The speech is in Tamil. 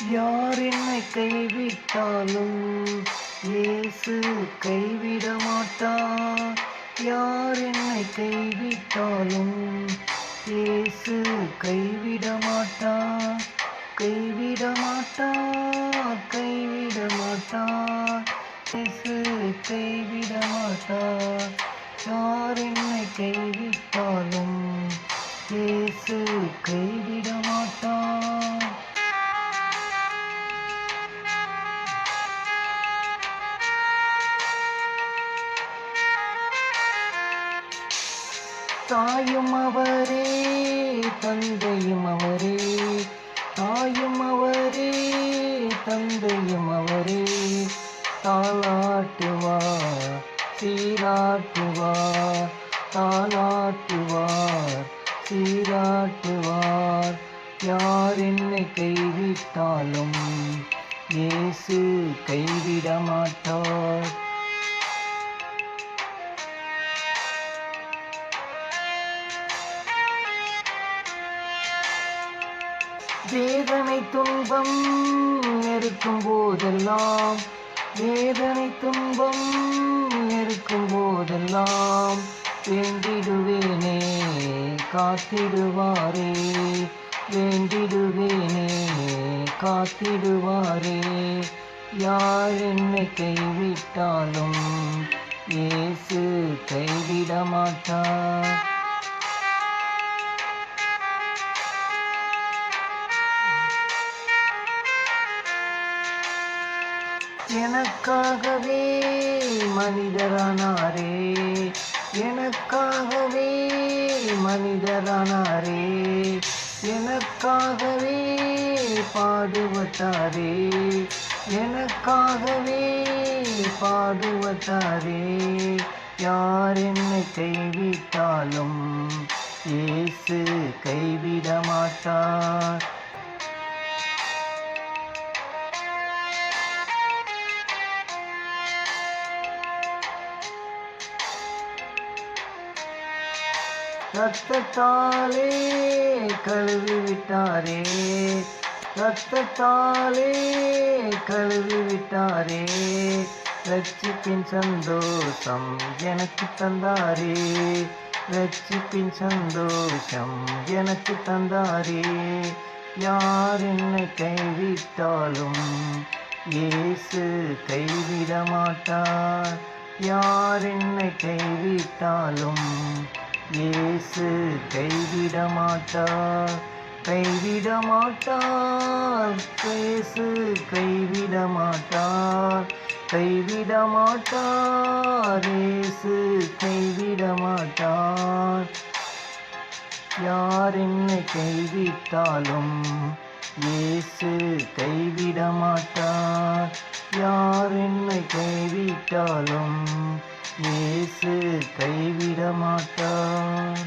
யார் என்னை கைவிட்டாலும் இயேசு கைவிட மாட்டார். யார் என்னை கைவிட்டாலும் இயேசு கைவிட மாட்டார். கைவிட மாட்டார் கைவிட மாட்டார். இயேசு கைவிட மாட்டார். யார் என்னை கைவிட்டாலும் இயேசு கைவிட மாட்டார். தாயும் அவரே தந்தையும் அவரே. தாயும் அவரே தந்தையும் அவரே. தாளாட்டுவார் சீராட்டுவார் தாளாட்டுவார் சீராட்டுவார் யார் என்னை கைவிட்டாலும் இயேசு கைவிட மாட்டார் வேதனை துன்பம் நெருக்கும் போதெல்லாம். வேதனை துன்பம் நெருக்கும் போதெல்லாம். வேண்டிடுவேனே காத்திடுவாரே. வேண்டிடுவேனே காத்திடுவாரே. யார் என்னை கைவிட்டாலும் இயேசு கைவிட மாட்டார் எனக்காகவே மனிதரானாரே. எனக்காகவே மனிதரானாரே. எனக்காகவே பாடுபட்டாரே எனக்காகவே பாடுபட்டாரே யார் என்னை கைவிட்டாலும் இயேசு கைவிட மாட்டார் ரத்தத்தாலே கழுவி விட்டாரே. ரத்தத்தாலே கழுவி விட்டாரே. ரட்சிப்பின் சந்தோஷம் எனக்கு தந்தாரே. ரட்சிப்பின் சந்தோஷம் எனக்கு தந்தாரே. யார் என்னை கைவிட்டாலும் இயேசு கைவிட மாட்டார் யார் என்னை கைவிட்டாலும் இயேசு கைவிட மாட்டார் கைவிட மாட்டார் இயேசு கைவிட மாட்டார் கைவிட மாட்டார் இயேசு கைவிட மாட்டார் யார் என்னை கைவிட்டாலும் இயேசு கைவிட மாட்டார் யார் என்னை கைவிட்டாலும் இயேசு கைவிட மாட்டார்